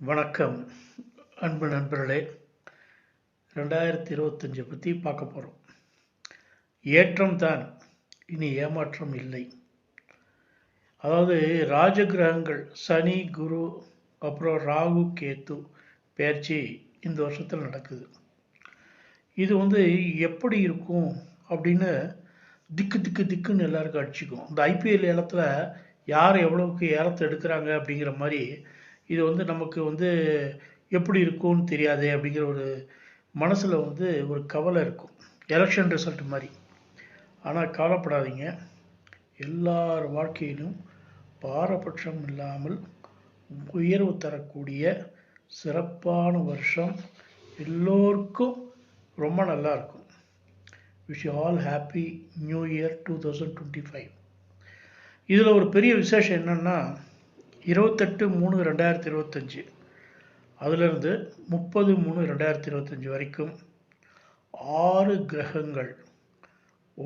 வணக்கம் அன்பு நண்பர்களே. ரெண்டாயிரத்தி இருபத்தஞ்சை பற்றி பார்க்க போகிறோம் ஏற்றம் தான் இனி ஏமாற்றம் இல்லை. அதாவது ராஜ கிரகங்கள் சனி குரு அப்புறம் ராகு கேத்து பயிற்சி இந்த வருஷத்தில் நடக்குது. இது வந்து எப்படி இருக்கும் அப்படின்னு திக்கு திக்கு திக்குன்னு எல்லாருக்கும் அடிச்சுக்கும். இந்த ஐபிஎல் ஏலத்தில் யார் எவ்வளவுக்கு ஏலத்தை எடுக்கிறாங்க அப்படிங்கிற மாதிரி இது வந்து நமக்கு வந்து எப்படி இருக்கும்னு தெரியாது அப்படிங்கிற ஒரு மனசில் வந்து ஒரு கவலை இருக்கும். எலெக்ஷன் ரிசல்ட் மாதிரி. ஆனால் கவலைப்படாதீங்க. எல்லார் வாழ்க்கையிலும் பாரபட்சம் இல்லாமல் உயர்வு தரக்கூடிய சிறப்பான வருஷம் எல்லோருக்கும் ரொம்ப நல்லா இருக்கும். Wish all happy new year two thousand twenty five இதில் ஒரு பெரிய விசேஷம் என்னென்னா இருபத்தெட்டு மூணு ரெண்டாயிரத்தி இருபத்தஞ்சி. அதிலிருந்து முப்பது மூணு ரெண்டாயிரத்தி இருபத்தஞ்சி வரைக்கும் ஆறு கிரகங்கள்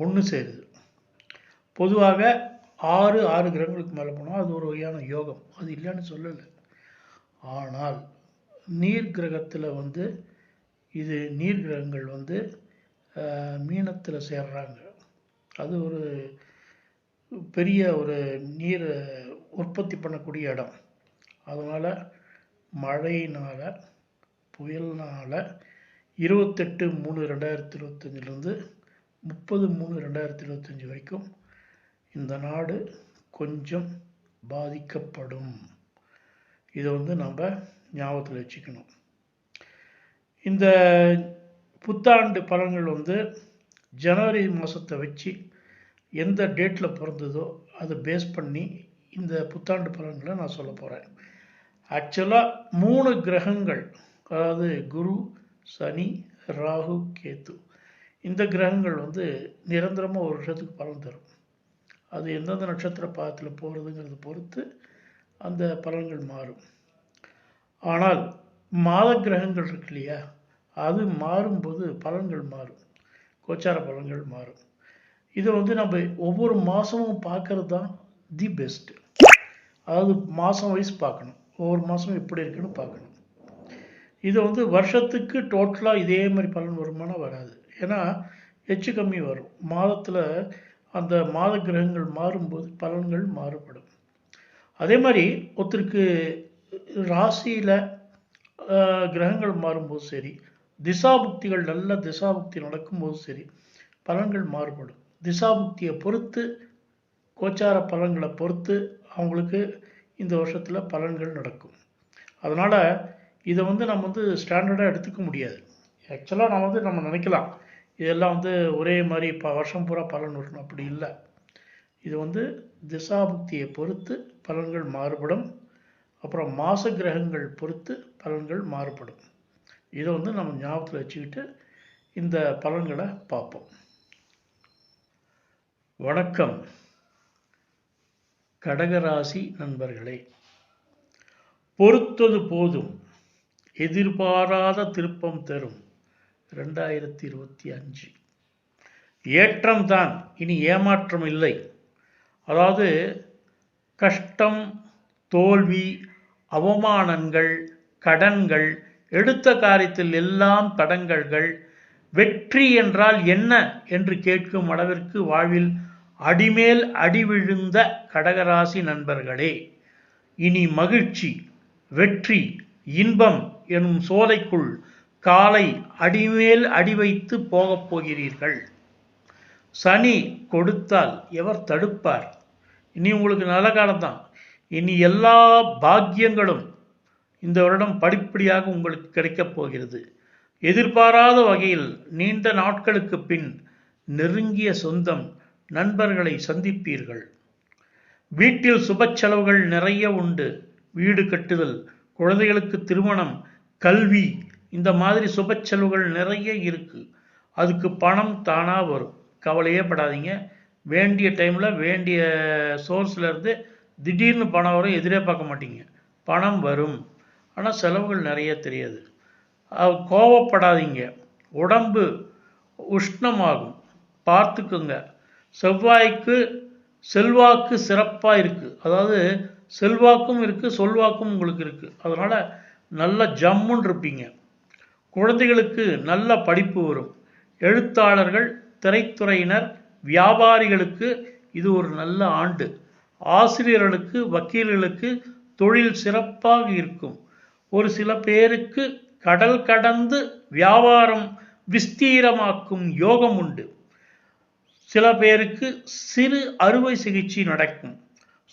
ஒன்று சேருது. பொதுவாக ஆறு ஆறு கிரகங்களுக்கு மேலே போனால் அது ஒரு வகையான யோகம். அது இல்லைன்னு சொல்லலை. ஆனால் நீர் கிரகத்தில் வந்து இது நீர் கிரகங்கள் வந்து மீனத்தில் சேர்றாங்க. அது ஒரு பெரிய ஒரு நீர் உற்பத்தி பண்ணக்கூடிய இடம். அதனால் மழையினால் புயல்னால் இருபத்தெட்டு மூணு ரெண்டாயிரத்தி இருபத்தஞ்சிலேருந்து முப்பது மூணு ரெண்டாயிரத்தி இருபத்தஞ்சி வரைக்கும் இந்த நாடு கொஞ்சம் பாதிக்கப்படும். இதை வந்து நம்ம ஞாபகத்தில் வச்சுக்கணும். இந்த புத்தாண்டு பலன்கள் வந்து ஜனவரி மாதத்தை வச்சு எந்த டேட்டில் பிறந்ததோ அதை பேஸ் பண்ணி இந்த புத்தாண்டு பலன்களை நான் சொல்ல போகிறேன் ஆக்சுவலாக மூணு கிரகங்கள் அதாவது குரு சனி ராகு கேத்து இந்த கிரகங்கள் வந்து நிரந்தரமாக ஒரு வருஷத்துக்கு பலன் தரும். அது எந்தெந்த நட்சத்திர பாதத்தில் போகிறதுங்கிறத பொறுத்து அந்த பலன்கள் மாறும். ஆனால் மாத கிரகங்கள் இருக்கு இல்லையா? அது மாறும்போது பலன்கள் மாறும். கோச்சார பலன்கள் மாறும். இதை வந்து நம்ம ஒவ்வொரு மாதமும் பார்க்கறது தான் தி பெஸ்ட்டு அதாவது மாதம் வைஸ் பார்க்கணும். ஒவ்வொரு மாதமும் எப்படி இருக்குன்னு பார்க்கணும். இதை வந்து வருஷத்துக்கு டோட்டலாக இதே மாதிரி பலன் வருமானா வராது. ஏன்னா எச்சு கம்மி வரும். மாதத்தில் அந்த மாத கிரகங்கள் மாறும்போது பலன்கள் மாறுபடும். அதே மாதிரி ஒருத்தருக்கு ராசியில் கிரகங்கள் மாறும்போது சரி திசாபுக்திகள் நல்ல திசாபுக்தி நடக்கும்போது சரி பலன்கள் மாறுபடும். திசாபுக்தியை பொறுத்து கோச்சார பலன்களை பொறுத்து அவங்களுக்கு இந்த வருஷத்தில் பலன்கள் நடக்கும். அதனால் இதை வந்து நம்ம வந்து ஸ்டாண்டர்டாக எடுத்துக்க முடியாது. ஆக்சுவலாக நம்ம வந்து நம்ம நினைக்கலாம் இதெல்லாம் வந்து ஒரே மாதிரி இப்போ வருஷம் பூரா பலன் வரணும். அப்படி இல்லை. இது வந்து திசாபுக்தியை பொறுத்து பலன்கள் மாறுபடும். அப்புறம் மாச கிரகங்கள் பொறுத்து பலன்கள் மாறுபடும். இதை வந்து நம்ம ஞாபகத்தில் வச்சுக்கிட்டு இந்த பலன்களை பார்ப்போம். வணக்கம். கடகராசி நண்பர்களே பொறுத்தது போதும். எதிர்பாராத திருப்பம் தரும். ரெண்டாயிரத்தி இருபத்தி அஞ்சு. ஏற்றம்தான். இனி ஏமாற்றம் இல்லை. அதாவது கஷ்டம் தோல்வி அவமானங்கள் கடன்கள் எடுத்த காரியத்தில் எல்லாம் தடங்கல்கள் வெற்றி என்றால் என்ன என்று கேட்கும் அளவிற்கு வாழ்வில் அடிமேல் அடி விழுந்த கடகராசி நண்பர்களே இனி மகிழ்ச்சி வெற்றி இன்பம் எனும் சோலைக்குள் காலை அடிமேல் அடி வைத்து போகப் போகிறீர்கள். சனி கொடுத்தால் எவர் தடுப்பார்? இனி உங்களுக்கு நல்ல காலம்தான். இனி எல்லா பாக்கியங்களும் இந்த வருடம் படிப்படியாக உங்களுக்கு கிடைக்கப் போகிறது. எதிர்பாராத வகையில் நீண்ட நாட்களுக்கு பின் நெருங்கிய சொந்தம் நண்பர்களை சந்திப்பீர்கள். வீட்டில் சுப செலவுகள் நிறைய உண்டு. வீடு கட்டுதல் குழந்தைகளுக்கு திருமணம் கல்வி இந்த மாதிரி சுப செலவுகள் நிறைய இருக்கு. அதுக்கு பணம் தானாக வரும். கவலையே படாதீங்க. வேண்டிய டைமில் வேண்டிய சோர்ஸ்லேருந்து திடீர்னு பணம் வரும் எதிரே பார்க்க மாட்டீங்க. பணம் வரும். ஆனால் செலவுகள் நிறைய தெரியாது. கோவப்படாதீங்க. உடம்பு உஷ்ணமாகும். பார்த்துக்குங்க. செவ்வாய்க்கு செல்வாக்கு சிறப்பாக இருக்குது அதாவது செல்வாக்கும் இருக்குது சொல்வாக்கும் உங்களுக்கு இருக்குது அதனால் நல்ல ஜம்முன்னு இருப்பீங்க. குழந்தைகளுக்கு நல்ல படிப்பு வரும். எழுத்தாளர்கள் திரைத்துறையினர் வியாபாரிகளுக்கு இது ஒரு நல்ல ஆண்டு. ஆசிரியர்களுக்கு வக்கீல்களுக்கு தொழில் சிறப்பாக இருக்கும். ஒரு சில பேருக்கு கடல் கடந்து வியாபாரம் விஸ்தீரமாக்கும் யோகம் உண்டு. சில பேருக்கு சிறு அறுவை சிகிச்சை நடக்கும்.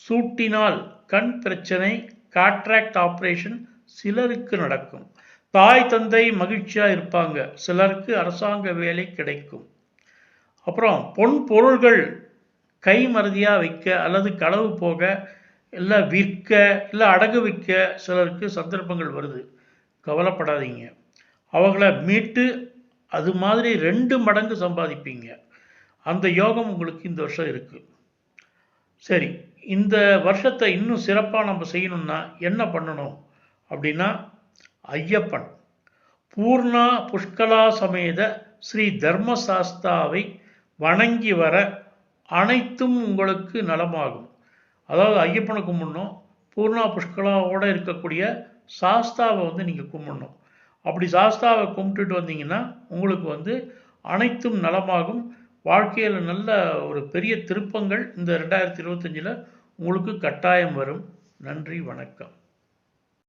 சூட்டினால் கண் பிரச்சனை காட்ராக்ட் ஆப்ரேஷன் சிலருக்கு நடக்கும். தாய் தந்தை மகிழ்ச்சியாக இருப்பாங்க. சிலருக்கு அரசாங்க வேலை கிடைக்கும். அப்புறம் பொன் பொருள்கள் கைமறதியாக வைக்க அல்லது களவு போக இல்லை விற்க இல்லை அடகு வைக்க சிலருக்கு சந்தர்ப்பங்கள் வருது. கவலைப்படாதீங்க. அவங்கள மீட்டு அது மாதிரி ரெண்டு மடங்கு சம்பாதிப்பீங்க. அந்த யோகம் உங்களுக்கு இந்த வருஷம் இருக்குது சரி இந்த வருஷத்தை இன்னும் சிறப்பாக நம்ம செய்யணும்னா என்ன பண்ணணும்? அப்படின்னா ஐயப்பன் பூர்ணா புஷ்கலா சமேத ஸ்ரீ தர்மசாஸ்தாவை வணங்கி வர அனைத்தும் உங்களுக்கு நலமாகும். அதாவது ஐயப்பனை கும்பிடணும் பூர்ணா புஷ்கலாவோடு இருக்கக்கூடிய சாஸ்தாவை வந்து நீங்கள் கும்பிடணும். அப்படி சாஸ்தாவை கும்பிட்டுட்டு வந்தீங்கன்னா உங்களுக்கு வந்து அனைத்தும் நலமாகும். வாழ்க்கையில் நல்ல ஒரு பெரிய திருப்பங்கள் இந்த ரெண்டாயிரத்தி இருபத்தஞ்சில் உங்களுக்கு கட்டாயம் வரும். நன்றி வணக்கம்.